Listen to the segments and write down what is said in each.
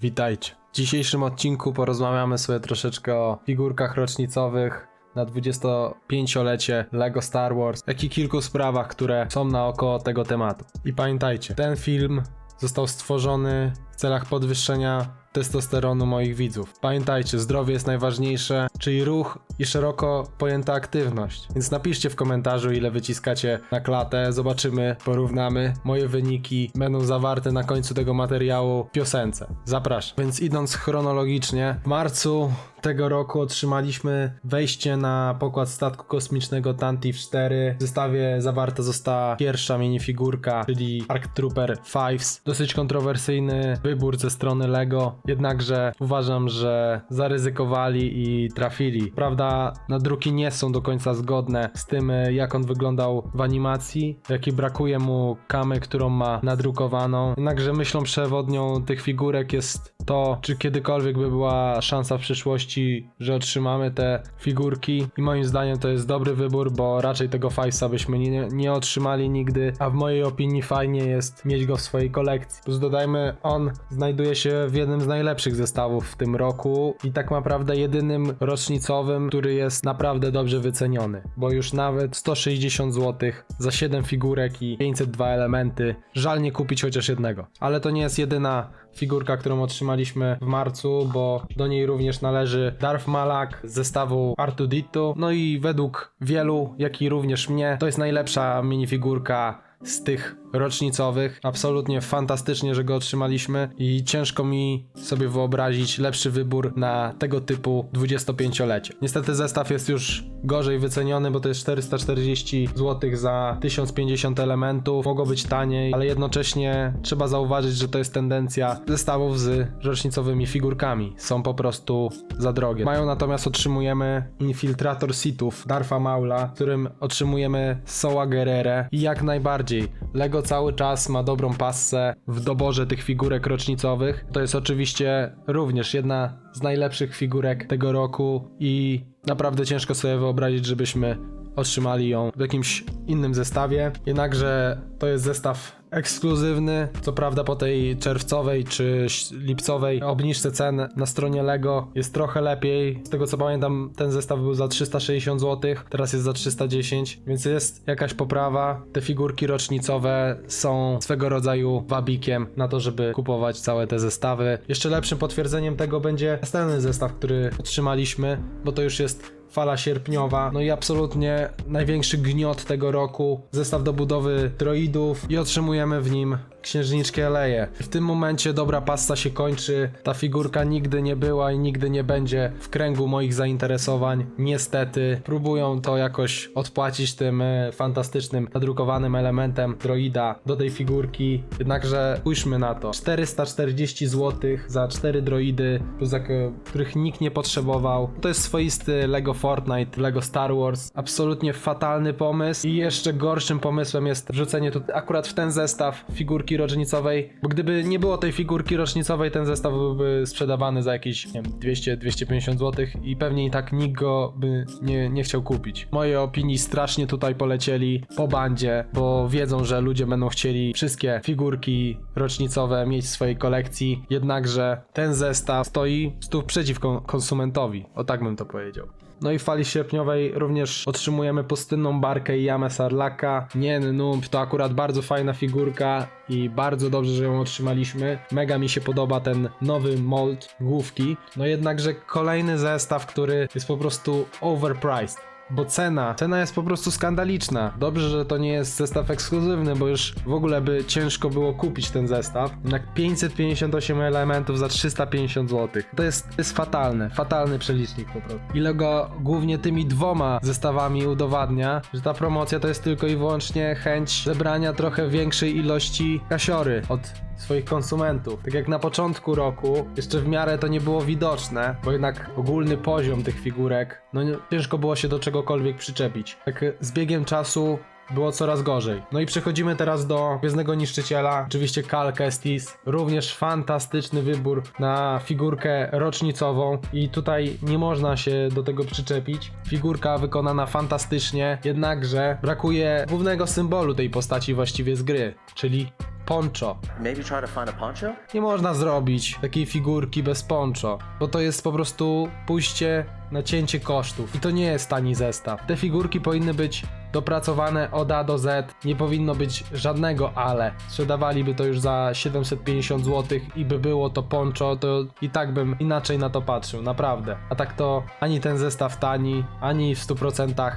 Witajcie. W dzisiejszym odcinku porozmawiamy sobie troszeczkę o figurkach rocznicowych na 25-lecie LEGO Star Wars, jak i kilku sprawach, które są naokoło tego tematu. I pamiętajcie, ten film został stworzony w celach podwyższenia testosteronu moich widzów. Pamiętajcie, zdrowie jest najważniejsze, czyli ruch i szeroko pojęta aktywność. Więc napiszcie w komentarzu, ile wyciskacie na klatę, zobaczymy, porównamy. Moje wyniki będą zawarte na końcu tego materiału w piosence. Zapraszam. Więc idąc chronologicznie, w marcu tego roku otrzymaliśmy wejście na pokład statku kosmicznego Tantive 4. W zestawie zawarta została pierwsza minifigurka, czyli Arc Trooper Fives. Dosyć kontrowersyjny wybór ze strony LEGO, jednakże uważam, że zaryzykowali i trafili. Prawda, nadruki nie są do końca zgodne z tym, e, jak on wyglądał w animacji, jaki brakuje mu kamy, którą ma nadrukowaną. Jednakże myślą przewodnią tych figurek jest to, czy kiedykolwiek by była szansa w przyszłości, że otrzymamy te figurki. I moim zdaniem to jest dobry wybór, bo raczej tego Fajsa byśmy nie, nie otrzymali nigdy, a w mojej opinii fajnie jest mieć go w swojej kolekcji. Plus dodajmy, on znajduje się w jednym z najlepszych zestawów w tym roku i tak naprawdę jedynym rocznicowym, który jest naprawdę dobrze wyceniony, bo już nawet 160 zł za 7 figurek i 502 elementy. Żal nie kupić chociaż jednego. Ale to nie jest jedyna figurka, którą otrzymaliśmy w marcu, bo do niej również należy Darth Malak z zestawu Artuditu. No i według wielu, jak i również mnie, to jest najlepsza minifigurka z tych rocznicowych. Absolutnie fantastycznie, że go otrzymaliśmy i ciężko mi sobie wyobrazić lepszy wybór na tego typu 25-lecie. Niestety zestaw jest już gorzej wyceniony, bo to jest 440 zł za 1050 elementów. Mogło być taniej, ale jednocześnie trzeba zauważyć, że to jest tendencja zestawów z rocznicowymi figurkami. Są po prostu za drogie. Mają natomiast otrzymujemy Infiltrator Sithów Darfa Maula, w którym otrzymujemy Soła Gerere i jak najbardziej Lego cały czas ma dobrą passę w doborze tych figurek rocznicowych. To jest oczywiście również jedna z najlepszych figurek tego roku i naprawdę ciężko sobie wyobrazić, żebyśmy otrzymali ją w jakimś innym zestawie. Jednakże to jest zestaw ekskluzywny. Co prawda po tej czerwcowej czy lipcowej obniżce cen na stronie Lego jest trochę lepiej. Z tego co pamiętam, ten zestaw był za 360 zł, teraz jest za 310, więc jest jakaś poprawa. Te figurki rocznicowe są swego rodzaju wabikiem na to, żeby kupować całe te zestawy. Jeszcze lepszym potwierdzeniem tego będzie następny zestaw, który otrzymaliśmy, bo to już jest fala sierpniowa, no i absolutnie największy gniot tego roku, zestaw do budowy droidów i otrzymujemy w nim księżniczkę Leję. W tym momencie dobra pasta się kończy, ta figurka nigdy nie była i nigdy nie będzie w kręgu moich zainteresowań. Niestety próbują to jakoś odpłacić tym e, fantastycznym nadrukowanym elementem droida do tej figurki, jednakże spójrzmy na to. 440 zł za 4 droidy, e, których nikt nie potrzebował. To jest swoisty Lego Fortnite, Lego Star Wars. Absolutnie fatalny pomysł i jeszcze gorszym pomysłem jest wrzucenie tu akurat w ten zestaw figurki rocznicowej, bo gdyby nie było tej figurki rocznicowej, ten zestaw byłby sprzedawany za jakieś nie wiem, 200-250 zł i pewnie i tak nikt go by nie, nie chciał kupić. W mojej opinii strasznie tutaj polecieli po bandzie, bo wiedzą, że ludzie będą chcieli wszystkie figurki rocznicowe mieć w swojej kolekcji, jednakże ten zestaw stoi stów przeciw kon- konsumentowi, o tak bym to powiedział. No i w fali sierpniowej również otrzymujemy pustynną barkę i jamę Sarlaka. Nien Numb to akurat bardzo fajna figurka i bardzo dobrze, że ją otrzymaliśmy. Mega mi się podoba ten nowy mold główki. No jednakże kolejny zestaw, który jest po prostu overpriced. Bo cena, cena jest po prostu skandaliczna. Dobrze, że to nie jest zestaw ekskluzywny, bo już w ogóle by ciężko było kupić ten zestaw. Jednak 558 elementów za 350 zł. To jest, jest fatalne, fatalny przelicznik po prostu. Ile go głównie tymi dwoma zestawami udowadnia, że ta promocja to jest tylko i wyłącznie chęć zebrania trochę większej ilości kasiory od swoich konsumentów. Tak jak na początku roku, jeszcze w miarę to nie było widoczne, bo jednak ogólny poziom tych figurek, no ciężko było się do czegokolwiek przyczepić. Tak z biegiem czasu było coraz gorzej. No i przechodzimy teraz do Gwiezdnego Niszczyciela, oczywiście Cal Kestis, również fantastyczny wybór na figurkę rocznicową i tutaj nie można się do tego przyczepić. Figurka wykonana fantastycznie, jednakże brakuje głównego symbolu tej postaci właściwie z gry, czyli poncho. Maybe try to find a poncho? Nie można zrobić takiej figurki bez poncho, bo to jest po prostu pójście na cięcie kosztów. I to nie jest tani zestaw. Te figurki powinny być dopracowane od A do Z. Nie powinno być żadnego ale. Sprzedawaliby to już za 750 zł i by było to poncho, to i tak bym inaczej na to patrzył, naprawdę. A tak to ani ten zestaw tani, ani w 100%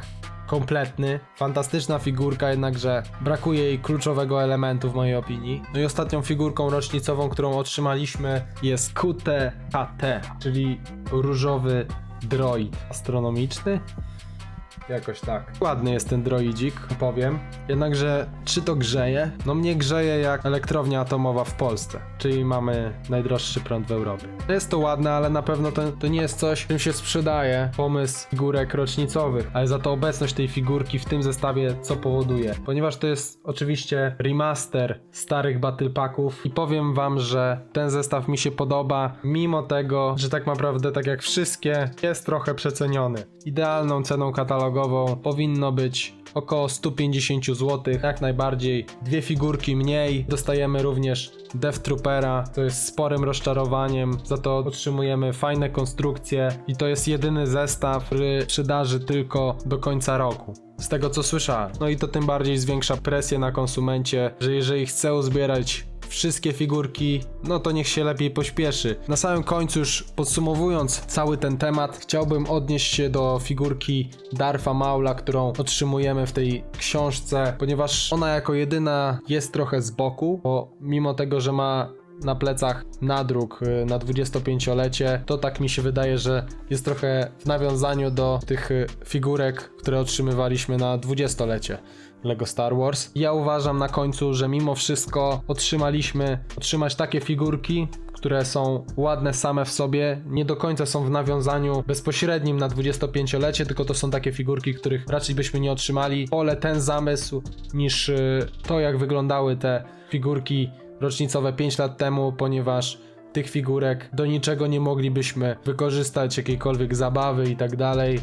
kompletny. Fantastyczna figurka, jednakże brakuje jej kluczowego elementu w mojej opinii. No i ostatnią figurką rocznicową, którą otrzymaliśmy jest QTHT, czyli różowy droid astronomiczny. Jakoś tak. Ładny jest ten droidzik, powiem. Jednakże, czy to grzeje? No mnie grzeje jak elektrownia atomowa w Polsce, czyli mamy najdroższy prąd w Europie. Jest to ładne, ale na pewno to, to nie jest coś, czym się sprzedaje pomysł figurek rocznicowych, ale za to obecność tej figurki w tym zestawie co powoduje? Ponieważ to jest oczywiście remaster starych Battle Packów i powiem wam, że ten zestaw mi się podoba, mimo tego, że tak naprawdę, tak jak wszystkie, jest trochę przeceniony. Idealną ceną katalogową powinno być około 150 zł, jak najbardziej. Dwie figurki mniej. Dostajemy również Death Troopera, to jest sporym rozczarowaniem, za to otrzymujemy fajne konstrukcje i to jest jedyny zestaw, który sprzedaży tylko do końca roku. Z tego co słyszałem. No i to tym bardziej zwiększa presję na konsumencie, że jeżeli chce uzbierać wszystkie figurki, no to niech się lepiej pośpieszy. Na samym końcu, już podsumowując cały ten temat, chciałbym odnieść się do figurki Darfa Maula, którą otrzymujemy w tej książce, ponieważ ona jako jedyna jest trochę z boku, bo mimo tego, że ma na plecach nadruk y, na 25-lecie, to tak mi się wydaje, że jest trochę w nawiązaniu do tych y, figurek, które otrzymywaliśmy na 20-lecie. Lego Star Wars. Ja uważam na końcu, że mimo wszystko otrzymaliśmy otrzymać takie figurki, które są ładne same w sobie, nie do końca są w nawiązaniu bezpośrednim na 25-lecie, tylko to są takie figurki, których raczej byśmy nie otrzymali. Wolę ten zamysł niż y, to, jak wyglądały te figurki rocznicowe 5 lat temu, ponieważ tych figurek do niczego nie moglibyśmy wykorzystać, jakiejkolwiek zabawy i tak dalej,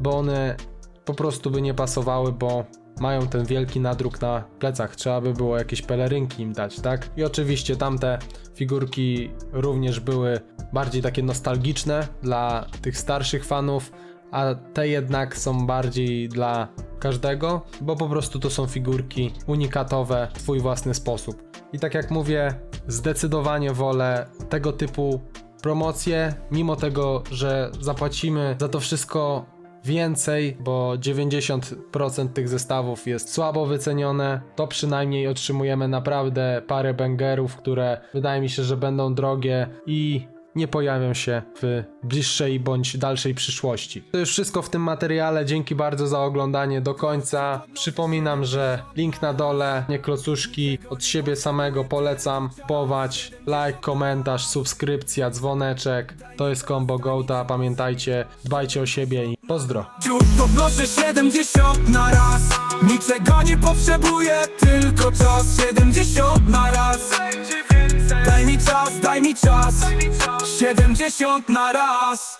bo one po prostu by nie pasowały, bo mają ten wielki nadruk na plecach. Trzeba by było jakieś pelerynki im dać, tak? I oczywiście tamte figurki również były bardziej takie nostalgiczne dla tych starszych fanów, a te jednak są bardziej dla każdego, bo po prostu to są figurki unikatowe w twój własny sposób. I tak jak mówię, zdecydowanie wolę tego typu promocje, mimo tego, że zapłacimy za to wszystko więcej, bo 90% tych zestawów jest słabo wycenione, to przynajmniej otrzymujemy naprawdę parę bangerów, które wydaje mi się, że będą drogie i nie pojawią się w bliższej bądź dalszej przyszłości. To już wszystko w tym materiale. Dzięki bardzo za oglądanie do końca. Przypominam, że link na dole, nie klocuszki, od siebie samego polecam kupować. Like, komentarz, subskrypcja, dzwoneczek. To jest Combo Goata. Pamiętajcie, dbajcie o siebie i pozdro. Ciut podnoszę 70 na raz Niczego nie potrzebuję, tylko czas 70 na raz Daj mi czas, daj mi czas 70 na raz